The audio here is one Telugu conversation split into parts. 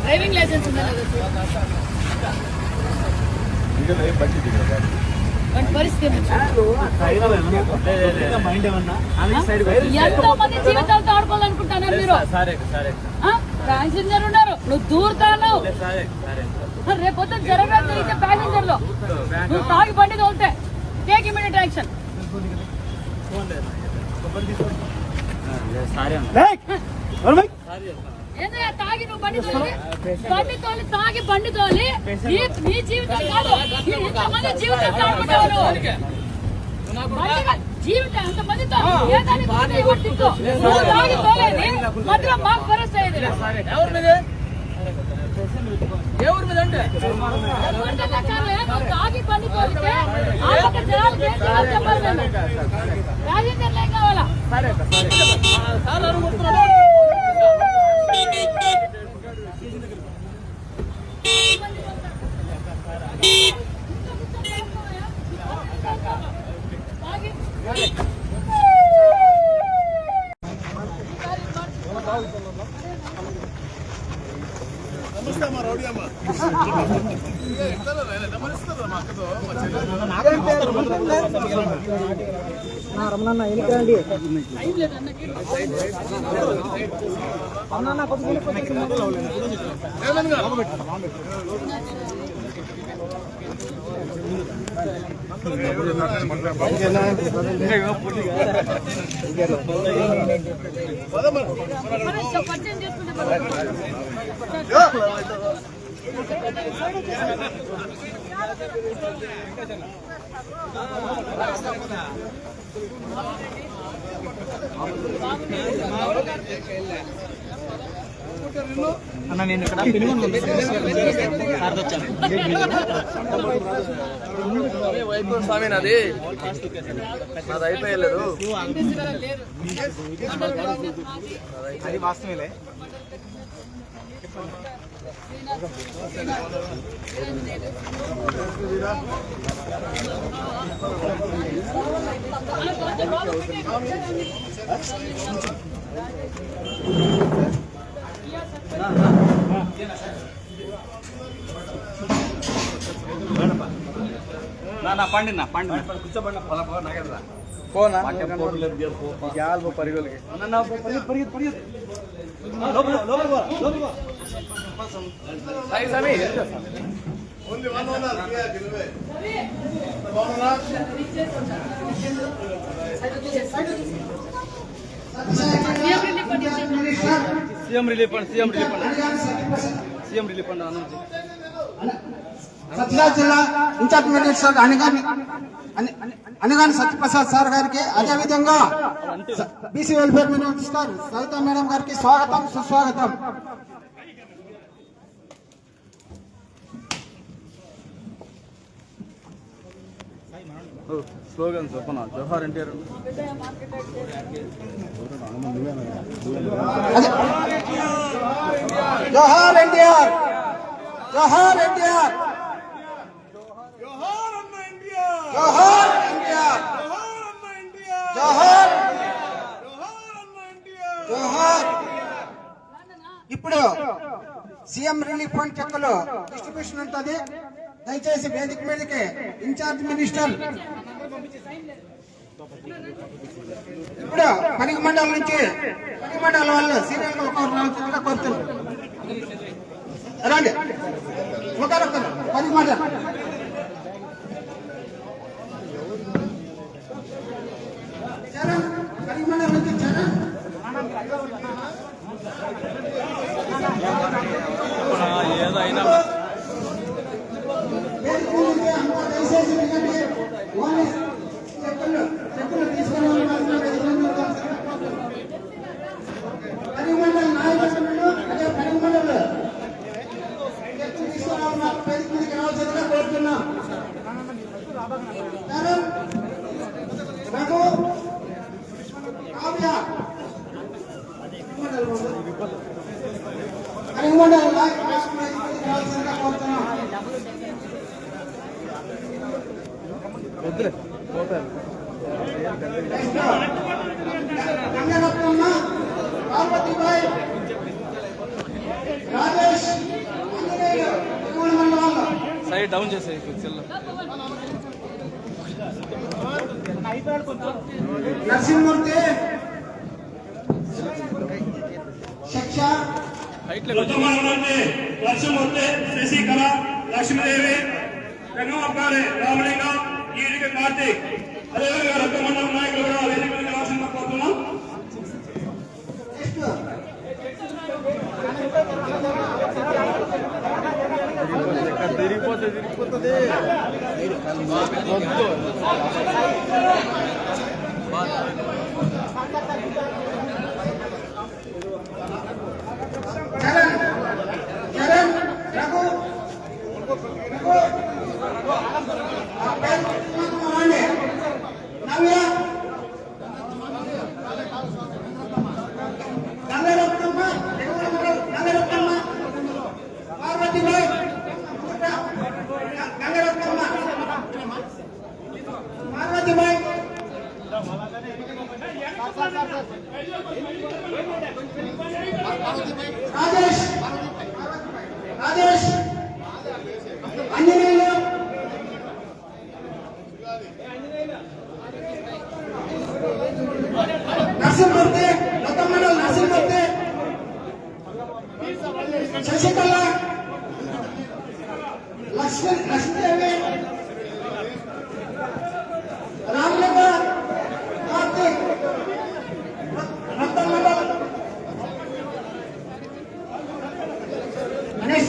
డ్రైవింగ్ లైసెన్స్ ఉందా పరిస్థితి ఎంతో మంది జీవితాలతో ఆడుకోవాలనుకుంటున్నారు మీరు? ప్యాసింజర్ ఉన్నారు. నువ్వు దూరుతాను జరిగితే ప్యాసింజర్లో నువ్వు తాగి బండి తోలితే టేక్ ఇమీడియట్ యాక్షన్ సరే ఏంటయ్యా తాగి నువ్వు బండి తోలి బండి తోలి తాగి బండి తోలి నీ జీవితం కాదు. ఇంతమంది జీవితం కాదు, జీవితం అంతమందితో ఏ దానికి పోతే ఎవరు తిట్టు. నువ్వు తాగి తోలేది మధ్యలో మాకు పరిస్థితి అయ్యేది. ఎవరి మీద ఎవరి మీద అంటే? ఎవరితో లెక్కాలే? నువ్వు తాగి బండి తోలితే ఆ పక్క జనాలకి ఏం చేయాలో చెప్పాలి నేను. ప్యాసింజర్లు ఏం కావాలా? సరే సరే సార్. అనుకుంటున్నాడు నమస్తే మా అక్కతో మా చెల్లెలు రమణన్న ఎనికి రండి. అవునన్నా కొద్దిగా పరిచయం చేసుకుంటే అన్న నేను ఇక్కడ వైకుంఠ స్వామి నాది నాది అయిపోయలేదు అది వాస్తవేలే నా పండి నా పండి పోనా యాల్బో పరిగొలికి Sai Swami only one owner బాగున్నా CM relief fund CM relief fund CM relief fund announce Sathya Sai జిల్లా ఇన్ఛార్జ్ మినిస్టర్ అనగాని అని- అనగాని సత్యప్రసాద్ సార్ గారికి అదే విధంగా BC welfare minister Savitha madam గారికి స్వాగతం సుస్వాగతం స్లోగన్ చెప్పనా? జవహర్ ఎన్టీఆర్ జోహార్ ఎన్టీఆర్! జోహార్ ఎన్టీఆర్! జోహార్ అన్న ఇండియా జోహార్ ఎన్టీఆర్! జోహార్ అన్న ఇండియా జోహార్ జోహార్ అన్న ఇండియా జోహార్ ఇప్పుడు సీఎం రిలీఫ్ ఫండ్ చెక్కులు డిస్ట్రిబ్యూషన్ ఉంటుంది. దయచేసి వేదిక మీదకి ఇన్ఛార్జ్ మినిస్టర్. ఇప్పుడు పనికి మండలం నుంచి పనికి మండలం వాళ్ళు సీనియర్ ఒకరు రావాల్సిందిగా కోరుతున్నారు. రండి. ఒకరొకరు పనికి మండలం. చరణ్ పనికి మండలం నుంచి చరణ్. సైడ్ డౌన్ చేసేయి చెల్లు నరసింహమూర్తి. శిక్ష. లక్ష్మూర్తి శశికళ లక్ష్మీదేవి రంగమప్పారి రామలింగం ఈడిక కార్తీక్. అదేవిధంగా రక్తమండలం నాయకులు కూడా వేదిక మీద రాసిన కోరుతున్నాం. తిరిగిపోతుంది తిరిగిపోతుంది వద్దు చరణ్ చరణ్ రఘు రఘు రాండి. నవ్య గంగరత్నమ్మ గంగరత్నమ్మ పార్వతిబాయ్ గంగరత్నమ్మ పార్వతిబాయ్ రాజేష్ రాజేష్ అంజనేయులు నరసింహమూర్తి మొత్తమ్మలు నరసింహమూర్తి శశికళ లక్ష్మీ లక్ష్మీదేవి రామలింగ కార్తీక్ మొత్తమ్మలు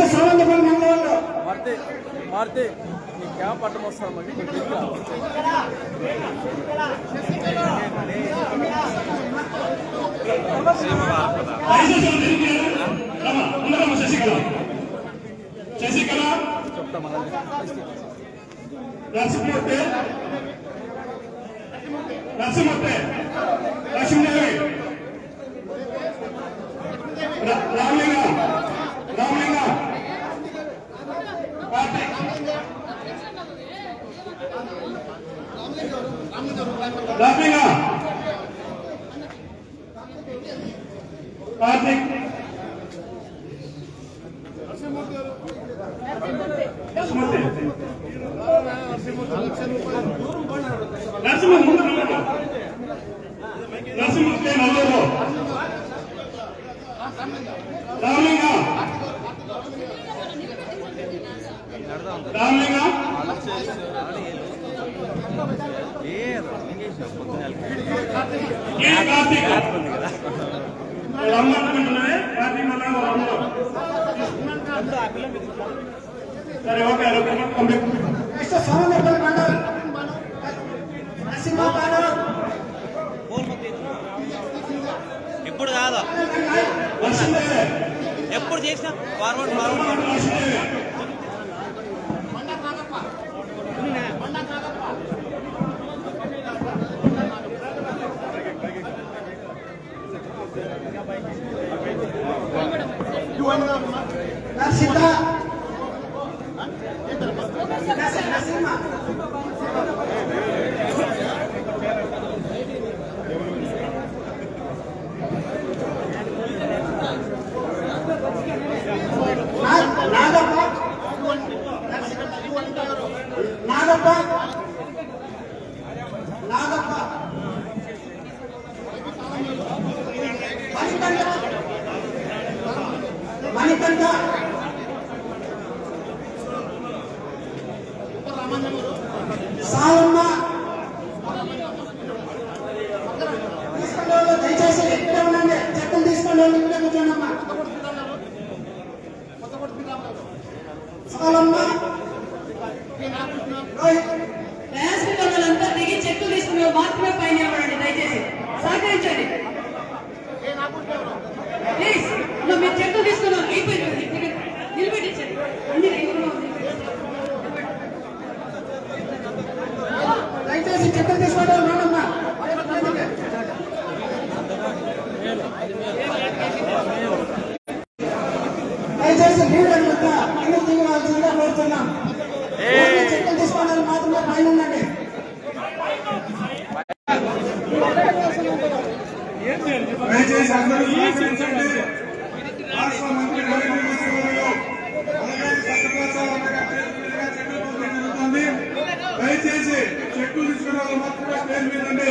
నెక్స్ట్ సమంతపల్లి మండలంలో మారుతి మారుతి నీ క్యాప్ శశికళ నరసింహమూర్తి. నరసింహమూర్తి లక్ష్మీదేవి రా- రామలింగం రామలింగం కార్తీక్ రామలింగం కార్తీక్ నరసింహమూర్తి నరసింహ ముందు నిలబడు. నరసింహమూర్తి నల్లూరు రామలింగం రామలింగం ఏ కార్తీక్ నరసింహ బాణం ఎప్పుడు కాదు. ఎప్పుడు చేసినా ఫార్వర్డ్ ఫార్వర్డ్ నాగప్ప. నాగప్ప. మణికంఠ. మణికంఠ. సాయమ్మ తీసుకోండి దయచేసి ఇక్కడే ఉండండి. తీసుకోండి ఇక్కడే కూర్చోండి సాలమ్మ చెక్కులు తీసుకుని మాత్రమే పైన నిలబడండి దయచేసి సహకరించండి ప్లీజ్ ఇలా మీరు చెక్కులు తీసుకున్నాం అయిపోయింది నిలబెట్టించండి అన్ని రైతులు దయచేసి చెక్కలు తీసుకోండి వాళ్ళు రానమ్మా దయచేసి లీడర్ యొక్క కింద దిగవలసిందిగా కోరుతున్నాం ఓన్లీ చెక్కలు తీసుకోండి వాళ్ళు మాత్రమే పైన ఉండండి దయచేసి అందరూ సహకరించండి రాష్ట్ర మంత్రి నరేంద్ర మోదీ గారు అలాగే సత్యప్రసాద్ గారు స్టేజ్ మీద రండి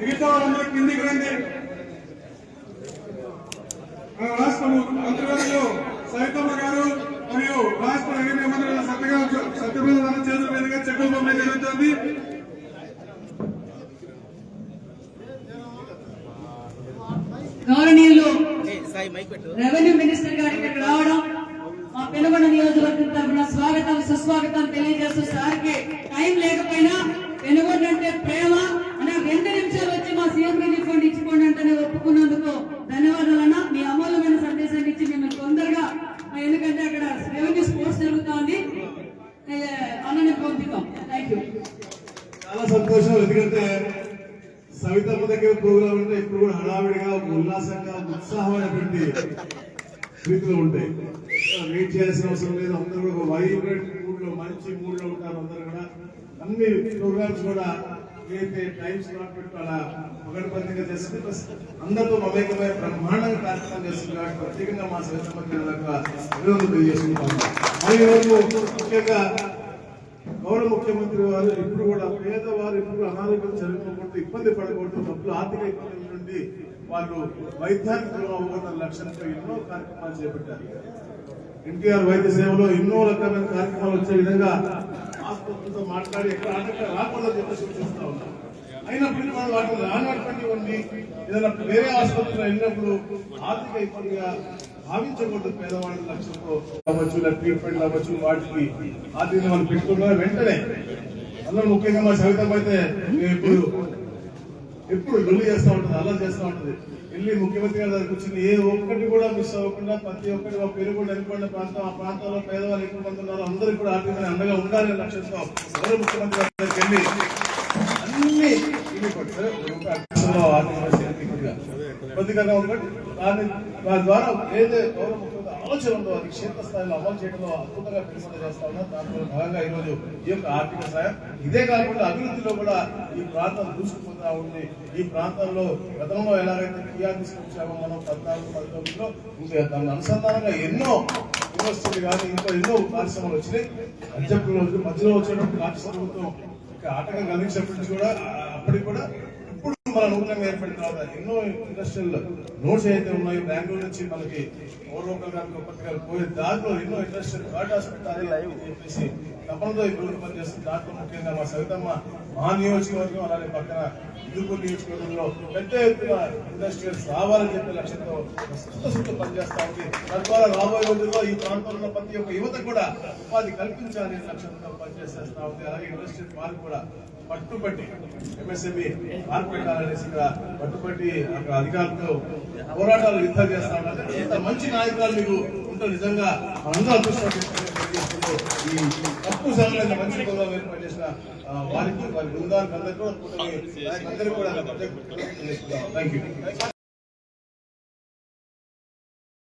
మిగతా వాళ్ళందరూ కిందికి రండి. మన రాష్ట్ర మంత్రివర్యులు సవితమ్మ గారు మరియు రాష్ట్ర రెవెన్యూ మంత్రి సత్యగా సత్యప్రద చేతుల మీదుగా చెక్కులు పంపిణీ జరుగుతుంది. గౌరవనీయులు రెవెన్యూ మినిస్టర్ గారు ఇక్కడికి రావడం మా పెనుగొండ నియోజకవర్గం తరఫున స్వాగతం సుస్వాగతం తెలియజేస్తూ సార్కి టైం లేకపోయినా పెనుగొండ అంటే ప్రేమ అనే రెండు నిమిషాలు వచ్చి మా సీఎం రిలీఫ్ ఫండ్ ఇచ్చుకోండి అంటే ఒప్పుకున్నందుకు ధన్యవాదాలన్నా మీ అమూల్యమైన సందేశాన్ని ఇచ్చి మిమ్మల్ని తొందరగా ఆ, ఎందుకంటే అక్కడ రెవెన్యూ స్పోర్ట్స్ జరుగుతోంది ఏ, అన్నని పంపిద్దాం థ్యాంక్ యూ చాలా సంతోషం ఎందుకంటే సవితమ్మ దగ్గర ప్రోగ్రాం అంటే ఇప్పుడు కూడా హడావిడిగా ఉల్లాసంగా ఉత్సాహమైనటువంటి రీతిలో ఉంటాయి. వెయిట్ చేయాల్సిన అవసరం లేదు. అందరూ కూడా ఒక వైబ్రెంట్ మూడ్లో మంచి మూడ్లో ఉంటారు అందరూ కూడా. అన్ని ప్రోగ్రామ్స్ కూడా ఏదైతే టైం స్లాట్ పెట్టి అలా పగడబందిగా చేస్తుంది. ప్లస్ అందరితో మమేకమైన బ్రహ్మాండంగా కార్యక్రమం చేస్తుంది. ప్రత్యేకంగా మా సవితమ్మ అభినందన తెలియజేసుకుంటాము మరి ఈరోజు ముఖ్యంగా గౌరవ ముఖ్యమంత్రి వారు ఇప్పుడు కూడా పేద అనారోగ్యం జరగకూడదు ఇబ్బంది పడకూడదు డబ్బులు ఆర్థిక ఇబ్బందుల నుండి వాళ్ళు వైద్యానికి అవ్వకూడదు లక్ష్యంతో ఎన్నో కార్యక్రమాలు చేపట్టారు. ఎన్టీఆర్ వైద్య సేవలో ఎన్నో రకమైన కార్యక్రమాలు వచ్చే విధంగా ఆసుపత్రులతో మాట్లాడి ఎక్కడ ఆటంకం రాకుండా చెప్పి సూచిస్తా ఉన్నారు. అయినప్పటికీ వాళ్ళు వాటిని రానటువంటి ఉండి ఏదైనా వేరే ఆసుపత్రిలో వెళ్ళినప్పుడు ఆర్థిక ఇబ్బందిగా భావించకూడదు పేదవాళ్ళ లక్ష్యంతో అవ్వచ్చు ఇలా ట్రీట్మెంట్ అవ్వచ్చు వాటికి ఆర్థిక మనం పెట్టుకున్న వెంటనే. అందులో ముఖ్యంగా మా సవితం అయితే ఎప్పుడు ఇప్పుడు ఎప్పుడు లొల్లి చేస్తూ ఉంటుంది అలా చేస్తూ ఉంటుంది. వెళ్ళి ముఖ్యమంత్రి గారి దగ్గరికి వచ్చింది ఏ ఒక్కటి కూడా మిస్ అవ్వకుండా ప్రతి ఒక్కటి మా పేరు కూడా ఎన్నుకున్న ప్రాంతం ఆ ప్రాంతంలో పేదవాళ్ళు ఎక్కువ మంది ఉన్నారు అందరూ కూడా ఆర్థికంగా అండగా ఉండాలనే లక్ష్యంతో గౌరవ ముఖ్యమంత్రి గారి దగ్గరికి వెళ్ళి అన్ని ఆర్థిక కొద్దిగా. ఇబ్బందికరంగా దాని ద్వారా ఏదైతే గౌరవ ఆలోచనలో అది క్షేత్ర స్థాయిలో అమలు చేయడంలో అద్భుతంగా పెరుగుదల చేస్తా ఉన్నారు దాంట్లో భాగంగా ఈ రోజు ఈ యొక్క ఆర్థిక సాయం. ఇదే కాకుండా అభివృద్ధిలో కూడా ఈ ప్రాంతం దూసుకుపోతా ఉంది. ఈ ప్రాంతంలో గతంలో ఎలాగైతే కియా తీసుకొచ్చామో మనం పద్నాలుగు పంతొమ్మిదిలో ఇంకా దాని అనుసంధానంగా ఎన్నో యూనివర్సిటీలు కానీ ఇంకా ఎన్నో కార్యక్రమాలు వచ్చినాయి. అధ్యక్షుల మధ్యలో వచ్చేటప్పుడు రాష్ట్ర ప్రభుత్వం ఆటంకం కలిగించినప్పటి నుంచి కూడా అప్పటికి కూడా మన నూతనంగా ఏర్పడిన తర్వాత ఎన్నో ఇండస్ట్రియల్ నోట్స్ అయితే ఉన్నాయో బెంగళూరు నుంచి మనకి ఓర్లోకల్ గారికి ఉత్పత్తి పోయే దాంట్లో ఎన్నో ఇండస్ట్రియల్ కాటాస్ పెట్టాలి అని చెప్పేసి తపనతో ఈ ప్రభుత్వం పనిచేస్తుంది. దాంట్లో ముఖ్యంగా మా సవితమ్మ మా నియోజకవర్గం అలాగే పక్కన ఇందుకూరు నియోజకవర్గంలో పెద్ద ఎత్తున ఇండస్ట్రియల్స్ రావాలని చెప్పే లక్ష్యంతో సుఖసుఖ పనిచేస్తా ఉంది. తద్వారా రాబోయే రోజుల్లో ఈ ప్రాంతంలో ప్రతి ఒక్క యువత కూడా ఉపాధి కల్పించాలి లక్ష్యంతో పనిచేసేస్తా ఉంది. అలాగే ఇండస్ట్రియల్ పార్క్ కూడా పట్టుబట్టి ఎంఎస్ఎంఈ పార్క్ పెట్టాలనేసి ఇక్కడ పట్టుబట్టి అక్కడ అధికారులతో పోరాటాలు యుద్ధాలు చేస్తా ఉన్నారు. ఇంత మంచి నాయకులు మీకు ఉంటే నిజంగా అందరూ అదృష్టం ఈ తక్కువ సమయంలో మంచి ప్రోగ్రాం ఏర్పాటు చేసిన వారికి వారి బృందానికి అందరికీ కూడా థ్యాంక్ యూ